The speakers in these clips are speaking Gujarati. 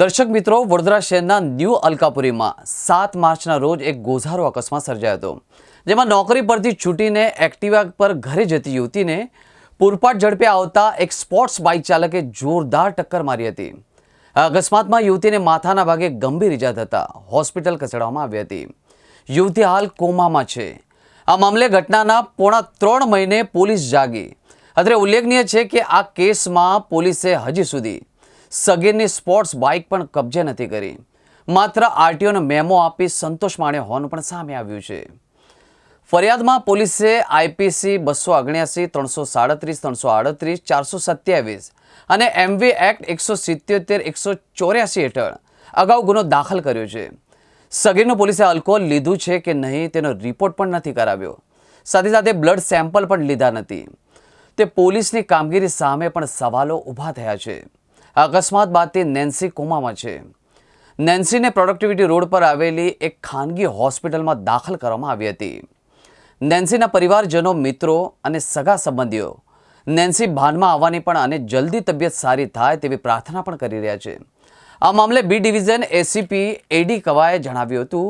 દર્શક મિત્રો, વડોદરા શહેરના ન્યૂ અલકાપુરીમાં સાત માર્ચના રોજ એક ગોઝારો અકસ્માત સર્જાયો હતો, જેમાં નોકરી પરથી છૂટીને એક્ટિવા પર ઘરે જતી યુવતીને પૂરપાટ ઝડપે આવતા એક સ્પોર્ટ્સ બાઇક ચાલકે જોરદાર ટક્કર મારી હતી. અકસ્માતમાં યુવતીને માથાના ભાગે ગંભીર ઇજા થતા હોસ્પિટલ ખસેડવામાં આવી હતી. યુવતી હાલ કોમામાં છે. આ મામલે ઘટનાના પોણા ત્રણ મહિને પોલીસ જાગી. અત્રે ઉલ્લેખનીય છે કે આ કેસમાં પોલીસે હજી સુધી સગીરની સ્પોર્ટ્સ બાઇક પણ કબજે નથી કરી. માત્ર આરટીઓનો મેમો આપી સંતોષ માણ્યો હોવાનું પણ સામે આવ્યું છે. ફરિયાદમાં પોલીસે આઈપીસી બસો ઓગણ્યાસી ત્રણસો સાડત્રીસ, ત્રણસો આડત્રીસ, ચારસો સત્યાવીસ અને એમવી એક્ટ એકસો સિત્યોતેર, એકસો ચોર્યાસી હેઠળ અગાઉ ગુનો દાખલ કર્યો છે. સગીરનું પોલીસે આલ્કોહોલ લીધું છે કે નહીં તેનો રિપોર્ટ પણ નથી કરાવ્યો. સાથે સાથે બ્લડ સેમ્પલ પણ લીધા નથી. તે પોલીસની કામગીરી સામે પણ સવાલો ઊભા થયા છે. આ અકસ્માત બાદ તે નેન્સી કોમામાં છે. નેન્સીને પ્રોડક્ટિવિટી રોડ પર આવેલી એક ખાનગી હોસ્પિટલમાં દાખલ કરવામાં આવી હતી. નેન્સીના પરિવારજનો, મિત્રો અને સગા સંબંધીઓ નેન્સી ભાનમાં આવવાની પણ અને જલ્દી તબિયત સારી થાય તેવી પ્રાર્થના પણ કરી રહ્યા છે. આ મામલે બી ડિવિઝન એસીપી એડી કવાએ જણાવ્યું હતું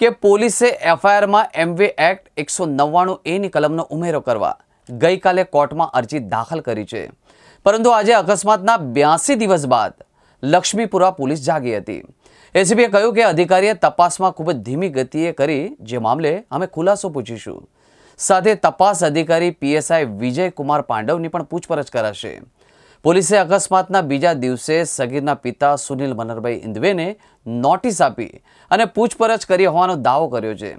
કે પોલીસે એફઆઈઆરમાં એમવે એક્ટ એકસો નવ્વાણું એની કલમનો ઉમેરો કરવા ગઈકાલે કોર્ટમાં અરજી દાખલ કરી છે. પરંતુ આજે અકસ્માતના બ્યાસી દિવસ બાદ લક્ષ્મીપુરા પોલીસ જાગી હતી. એસીબીએ કહ્યું કે અધિકારીએ તપાસમાં ખૂબ જ ધીમી ગતિએ કરી જે મામલે અમે ખુલાસો પૂછીશું. સાથે તપાસ અધિકારી પીએસઆઈ વિજય પાંડવની પણ પૂછપરછ કરાશે. પોલીસે અકસ્માતના બીજા દિવસે સગીરના પિતા સુનિલ મનરભાઈ ઇન્દવેને નોટિસ આપી અને પૂછપરછ કરી હોવાનો દાવો કર્યો છે.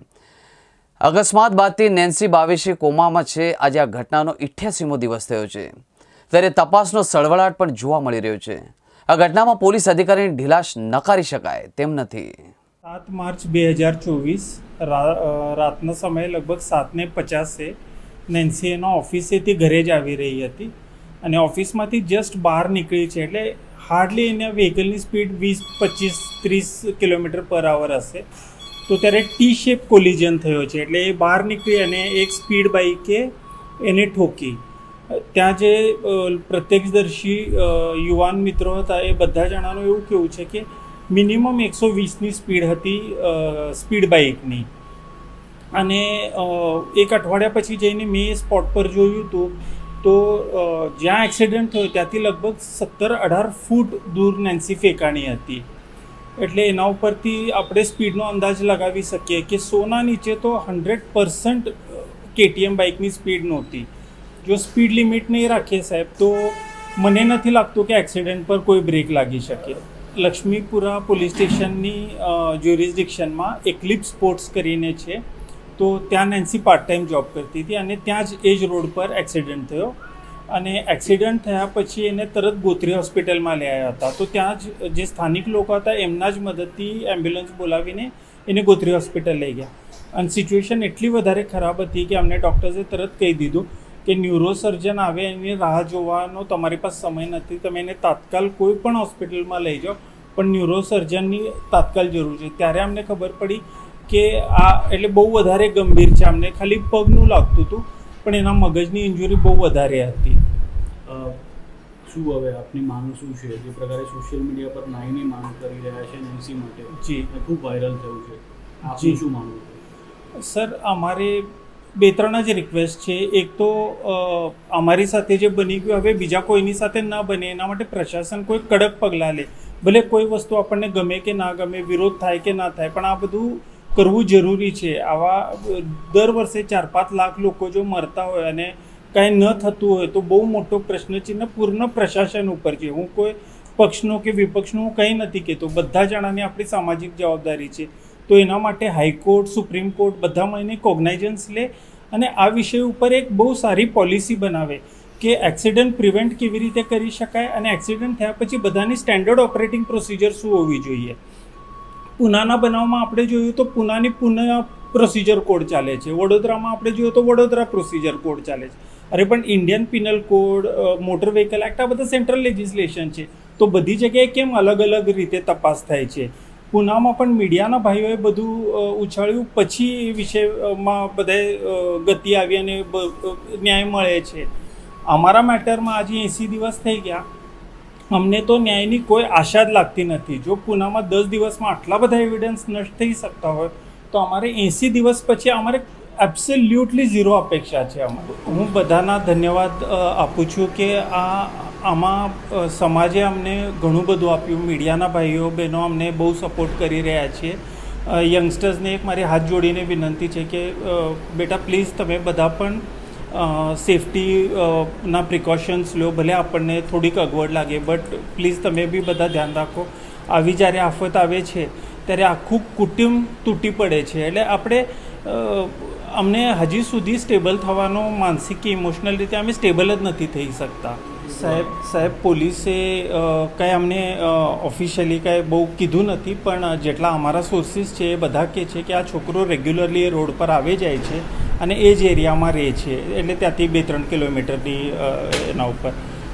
અકસ્માત બાદથી નેન્સી બાવીસી કોમામાં છે. આજે આ ઘટનાનો ઇઠ્યાસીમો દિવસ થયો છે. ત્યારે તપાસનો સળવળાટ પણ જોવા મળી રહ્યો છે. આ ઘટનામાં પોલીસ અધિકારીની ઢીલાશ નકારી શકાય તેમ નથી. સાત માર્ચ બે હજાર ચોવીસ રાતના સમયે લગભગ સાતને પચાસે નેન્સી એના ઓફિસેથી ઘરે જ આવી રહી હતી અને ઓફિસમાંથી જસ્ટ બહાર નીકળી છે એટલે હાર્ડલી એના વ્હીકલની સ્પીડ વીસ, પચીસ, ત્રીસ કિલોમીટર પર આવર હશે. તો ત્યારે ટી શેપ કોલિઝન થયો છે એટલે એ બહાર નીકળી અને એક સ્પીડ બાઇકે એને ઠોકી. ત્યાં જે પ્રત્યક્ષદર્શી યુવાન મિત્રો હતા, એ બધા જણાનું એવું કેવું છે કે મિનિમમ એકસો વીસની સ્પીડ હતી સ્પીડ બાઇકની. અને એક અઠવાડિયા પછી જઈને મેં સ્પોટ પર જોયું હતું તો જ્યાં એક્સિડન્ટ થયો ત્યાંથી લગભગ સત્તર અઢાર ફૂટ દૂર નેન્સી ફેંકાણી હતી. એટલે એના ઉપરથી આપણે સ્પીડનો અંદાજ લગાવી શકીએ કે સોના નીચે તો હંડ્રેડ પર્સન્ટ કેટીએમ બાઇકની સ્પીડ નહોતી. જો સ્પીડ લિમિટ નહીં રાખીએ સાહેબ, તો મને નથી લાગતું કે એક્સિડન્ટ પર કોઈ બ્રેક લાગી શકે. લક્ષ્મીપુરા પોલીસ સ્ટેશનની જ્યુરિસ્ડિક્શનમાં એકલિપ સ્પોર્ટ્સ કરીને છે. તો ત્યાં નેન્સી પાર્ટ ટાઈમ જોબ કરતી હતી અને ત્યાં જ એ જ રોડ પર એક્સિડન્ટ થયો. અને એક્સિડન્ટ થયા પછી એને તરત ગોત્રી હોસ્પિટલમાં લઈ આવ્યા હતા. તો ત્યાં જ જે સ્થાનિક લોકો હતા એમના જ મદદથી એમ્બ્યુલન્સ બોલાવીને એને ગોત્રી હોસ્પિટલ લઈ ગયા. અને સિચ્યુએશન એટલી વધારે ખરાબ હતી કે અમને ડૉક્ટર્સે તરત કહી દીધું કે ન્યુરોસર્જન આવે એની રાહ જોવાનો તમારી પાસે સમય નથી. તમે એને તાત્કાલ કોઈ પણ હોસ્પિટલમાં લઈ જાઓ. પણ ન્યુરોસર્જનની તાત્કાલ જરૂર છે. ત્યારે અમને ખબર પડી કે આ એટલે બહુ વધારે ગંભીર છે. અમને ખાલી પગનું લાગતું હતું પણ એના મગજની ઇન્જુરી બહુ વધારે હતી. શું હવે આપની માંગ શું છે? જે પ્રકારે સોશિયલ મીડિયા પર નાઈની માંગ કરી રહ્યા છે એનસી માટે. જી. ખૂબ વાયરલ થયું છે. જી. શું માંગ સર અમારે બે ત્રણ જ રિક્વેસ્ટ છે. એક તો અમારી સાથે જે બની ગયું, હવે બીજા કોઈની સાથે ન બને, એના માટે પ્રશાસન કોઈ કડક પગલાં લે. ભલે કોઈ વસ્તુ આપણને ગમે કે ના ગમે, વિરોધ થાય કે ના થાય, પણ આ બધું કરવું જરૂરી છે. આવા, દર વર્ષે ચાર પાંચ લાખ લોકો જો મરતા હોય અને કાંઈ ન થતું હોય, તો બહુ મોટો પ્રશ્નચિહ્ન પૂર્ણ પ્રશાસન ઉપર છે. હું કોઈ પક્ષનો કે વિપક્ષનો હું કંઈ નથી કહેતો. બધા જણાની આપણી સામાજિક જવાબદારી છે. તો એના માટે હાઈકોર્ટ સુપ્રીમ કોર્ટ બધા મળીને કોગ્નાઇઝન્સ લે અને આ વિષય ઉપર એક બહુ સારી પોલિસી બનાવે કે એક્સિડન્ટ પ્રિવેન્ટ કેવી રીતે કરી શકાય અને એક્સિડન્ટ થયા પછી બધાની સ્ટેન્ડર્ડ ઓપરેટિંગ પ્રોસિજર શું હોવી જોઈએ. પુનાના બનાવમાં આપણે જોયું તો પુનાની પુન પ્રોસિજર કોડ ચાલે છે. વડોદરામાં આપણે જોયું તો વડોદરા પ્રોસિજર કોડ ચાલે છે. અરે પણ Indian penal code motor vehicle act આ બધા સેન્ટ્રલ લેજિસ્લેશન છે. તો બધી જગ્યાએ કેમ અલગ અલગ રીતે તપાસ થાય છે? પુનામાં પણ મીડિયાના ભાઈઓએ બધું ઉછાળ્યું. પછી એ વિષયમાં બધાએ ગતિ આવી અને ન્યાય મળે છે. અમારા મેટરમાં આજે એંસી દિવસ થઈ ગયા. અમને તો ન્યાયની કોઈ આશા જ લાગતી નથી. જો પૂનામાં દસ દિવસમાં આટલા બધા એવિડન્સ નષ્ટ થઈ શકતા હોય, તો અમારે એંસી દિવસ પછી અમારે એબ્સોલ્યુટલી ઝીરો અપેક્ષા છે અમારે. હું બધાના ધન્યવાદ આપું છું કે આ આમાં સમાજે અમને ઘણું બધું આપ્યું. મીડિયાના ભાઈઓ, બહેનો અમને બહુ સપોર્ટ કરી રહ્યા છે. યંગસ્ટર્સને એક મારી હાથ જોડીને વિનંતી છે કે બેટા પ્લીઝ તમે બધા પણ સેફટીના પ્રિકોશન્સ લો. ભલે આપણને થોડીક અગવડ લાગે બટ પ્લીઝ તમે બી બધા ધ્યાન રાખો. આવી જ્યારે આફત આવે છે, ત્યારે આખું કુટુંબ તૂટી પડે છે. એટલે આપણે અમને હજી સુધી સ્ટેબલ થવાનો માનસિક કે ઇમોશનલ રીતે અમે સ્ટેબલ જ નથી થઈ શકતા. સાહેબ સાહેબ, પોલીસે કાંઈ અમને ઓફિશિયલી કાંઈ બહુ કીધું નથી, પણ જેટલા અમારા સોર્સિસ છે એ બધા કહે છે કે આ છોકરો રેગ્યુલરલી રોડ પર આવે જાય છે અને એ જ એરિયામાં રહે છે. એટલે ત્યાંથી બે ત્રણ કિલોમીટરની એના ઉપર.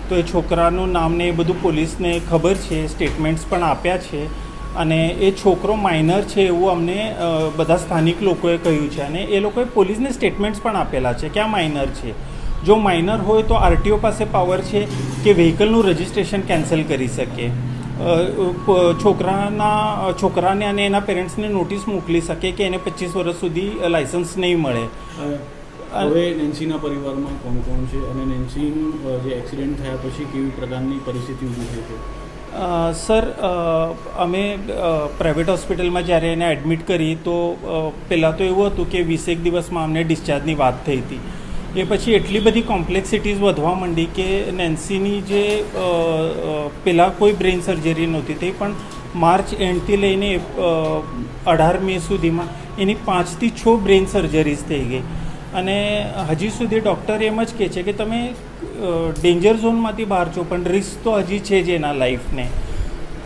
તો એ છોકરાનું નામ ને એ બધું પોલીસને ખબર છે સ્ટેટમેન્ટ્સ પણ આપ્યા છે. અને એ છોકરો માઇનર છે એવું અમને બધા સ્થાનિક લોકોએ કહ્યું છે. અને એ લોકોએ પોલીસને સ્ટેટમેન્ટ્સ પણ આપેલા છે કે આ માઇનર છે. જો માઇનર હોય તો આરટીઓ પાસે પાવર છે કે વ્હીકલનું રજિસ્ટ્રેશન કેન્સલ કરી શકે. છોકરાના છોકરાને અને એના પેરેન્ટ્સને નોટિસ મોકલી શકે કે એને પચીસ વર્ષ સુધી લાઇસન્સ નહીં મળે. હવે નેન્સીના પરિવારમાં કોણ કોણ છે અને નેન્સીનું જે એક્સિડન્ટ થયા પછી કેવી પ્રકારની પરિસ્થિતિ ઊભી થઈ છે? સર અમે પ્રાઇવેટ હોસ્પિટલમાં જ્યારે એને એડમિટ કરી તો પહેલાં તો એવું હતું કે વીસેક દિવસમાં અમને ડિસ્ચાર્જની વાત થઈ હતી. એ પછી એટલી બધી કોમ્પ્લેક્સિટીઝ વધવા માંડી કે નેન્સીની જે પહેલાં કોઈ બ્રેઇન સર્જરી નહોતી થઈ, પણ માર્ચ એન્ડથી લઈને અઢાર મે સુધીમાં એની પાંચથી છ બ્રેઇન સર્જરીઝ થઈ ગઈ. અને હજી સુધી ડૉક્ટર એમ જ કહે છે કે તમે ડેન્જર ઝોનમાંથી બહાર છો, પણ રિસ્ક તો હજી છે જ એના લાઈફને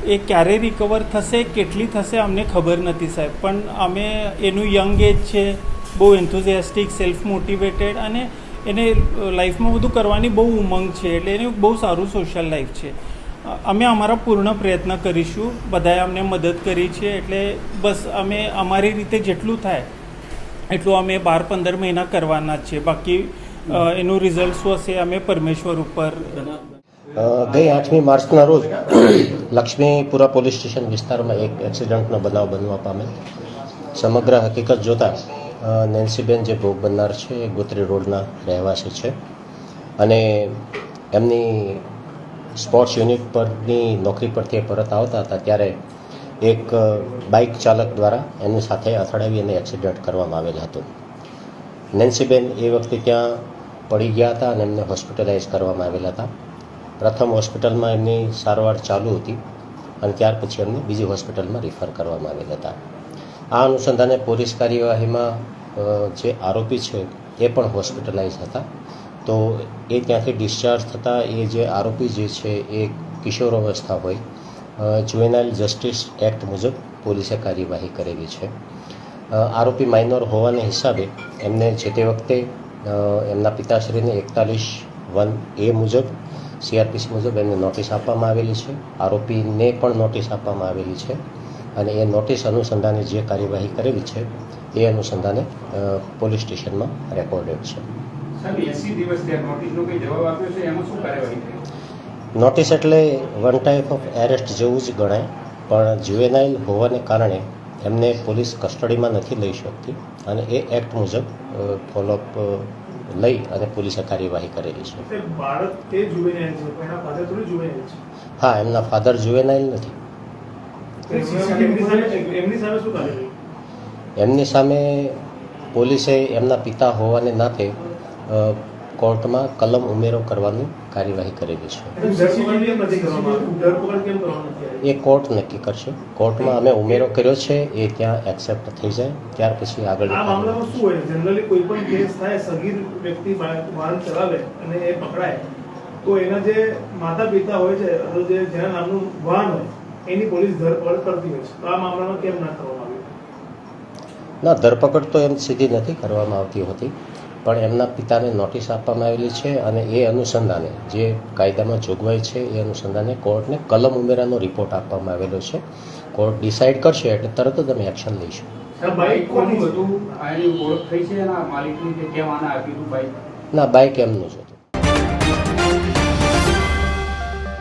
એ ક્યારે રિકવર થશે, કેટલી થશે, અમને ખબર નથી સાહેબ. પણ અમે, એનું યંગ એજ છે બહુ એન્થુઝિયાસ્ટિક સેલ્ફ મોટિવેટેડ અને એને લાઈફમાં બધું કરવાની બહુ ઉમંગ છે. એટલે એને બહુ સારું સોશિયલ લાઈફ છે. અમે અમારા પૂર્ણ પ્રયત્ન કરીશું. બધાએ અમને મદદ કરી છે. એટલે બસ અમે અમારી રીતે જેટલું થાય, એટલું અમે બાર પંદર મહિના કરવાના જ છે. બાકી એનું રિઝલ્ટ શું હશે અમે પરમેશ્વર ઉપર ગઈ આઠમી માર્ચના રોજ લક્ષ્મીપુરા પોલીસ સ્ટેશન વિસ્તારમાં એક એક્સિડન્ટનો બનાવ બનવા પામેલ. સમગ્ર હકીકત જોતાં નેન્સીબેન જે ભોગ બનનાર છે એ ગોત્રી રોડના રહેવાસી છે. અને એમની સ્પોર્ટ્સ યુનિટ પરની નોકરી પરથી એ પરત આવતા હતા ત્યારે એક બાઇક ચાલક દ્વારા એની સાથે અથડાવી અને એક્સિડન્ટ કરવામાં આવેલ હતું. નેન્સીબેન એ વખતે ત્યાં પડી ગયા હતા અને એમને હોસ્પિટલાઇઝ કરવામાં આવેલા હતા. પ્રથમ હોસ્પિટલમાં એમની સારવાર ચાલુ હતી અને ત્યાર પછી એમને બીજી હોસ્પિટલમાં રિફર કરવામાં આવેલા હતા. આ અનુસંધાને પોલીસ કાર્યવાહીમાં જે આરોપી છે, એ પણ હોસ્પિટલાઇઝ હતા. તો એ ત્યાંથી ડિસ્ચાર્જ થતાં એ જે આરોપી જે છે, એ કિશોર અવસ્થા હોય જુવેનાઇલ જસ્ટિસ એક્ટ મુજબ પોલીસે કાર્યવાહી કરેલી છે. આરોપી માઇનોર હોવાને હિસાબે એમને જે તે વખતે એમના પિતાશ્રીને એકતાલીસ વન એ મુજબ, સીઆરપીસી મુજબ એમને નોટિસ આપવામાં આવેલી છે. આરોપીને પણ નોટિસ આપવામાં આવેલી છે. અને એ નોટિસ અનુસંધાને જે કાર્યવાહી કરેલી છે એ અનુસંધાને પોલીસ સ્ટેશનમાં રેકોર્ડેડ છે. સાહેબ એસી દિવસ ત્યાં નોટિસનો કંઈ જવાબ આપ્યો છે? એમાં શું કાર્યવાહી થઈ? નોટિસ એટલે વન ટાઈપ ઓફ એરેસ્ટ જેવું જ ગણાય પણ જ્યુએનાઇલ હોવાને કારણે એમને પોલીસ કસ્ટડીમાં નથી લઈ શકતી અને એ એક્ટ મુજબ ફોલોઅપ લઈ અને પોલીસે કાર્યવાહી કરેલી છે. હા એમના ફાધર જુએનાઇલ નથી. એમની સામે પોલીસે એમના પિતા હોવાને નાતે કોર્ટમાં કલમ ઉમેરો કરવાની કાર્યવાહી કરેલી છે. એ કોર્ટ નક્કી કરશે. કોર્ટમાં અમે ઉમેરો કર્યો છે એ ત્યાં એક્સેપ્ટ થઈ જાય ત્યાર પછી આગળ આ મામલામાં શું હોય? જનરલી કોઈ પણ કેસ થાય સગીર વ્યક્તિ વાહન ચલાવે અને એ પકડાય તો એના જે માતા પિતા હોય છે જે જેના નામનું વાહન હોય એની પોલીસ ધરપકડ કરતી હોય છે. તો આ મામલામાં કેમ ના કરવામાં આવ્યું? ના ધરપકડ તો એમ સીધી નથી કરવામાં આવતી હોતી પણ એમના પિતાને નોટિસ આપવામાં આવેલી છે અને એ અનુસંધાને જે કાયદામાં જોગવાઈ છે એ અનુસંધાને કોર્ટને કલમ ઉમેરાનો રિપોર્ટ આપવામાં આવેલો છે. કોર્ટ ડિસાઇડ કરશે એટલે તરત જ અમે એક્શન લઈશું. આ બાઈક કોની કોનું હતું? આની ઓળખ થઈ છે એના માલિકની કે કેમ આને આપ્યું હતું બાઈક ના બાઇક એમનું છે.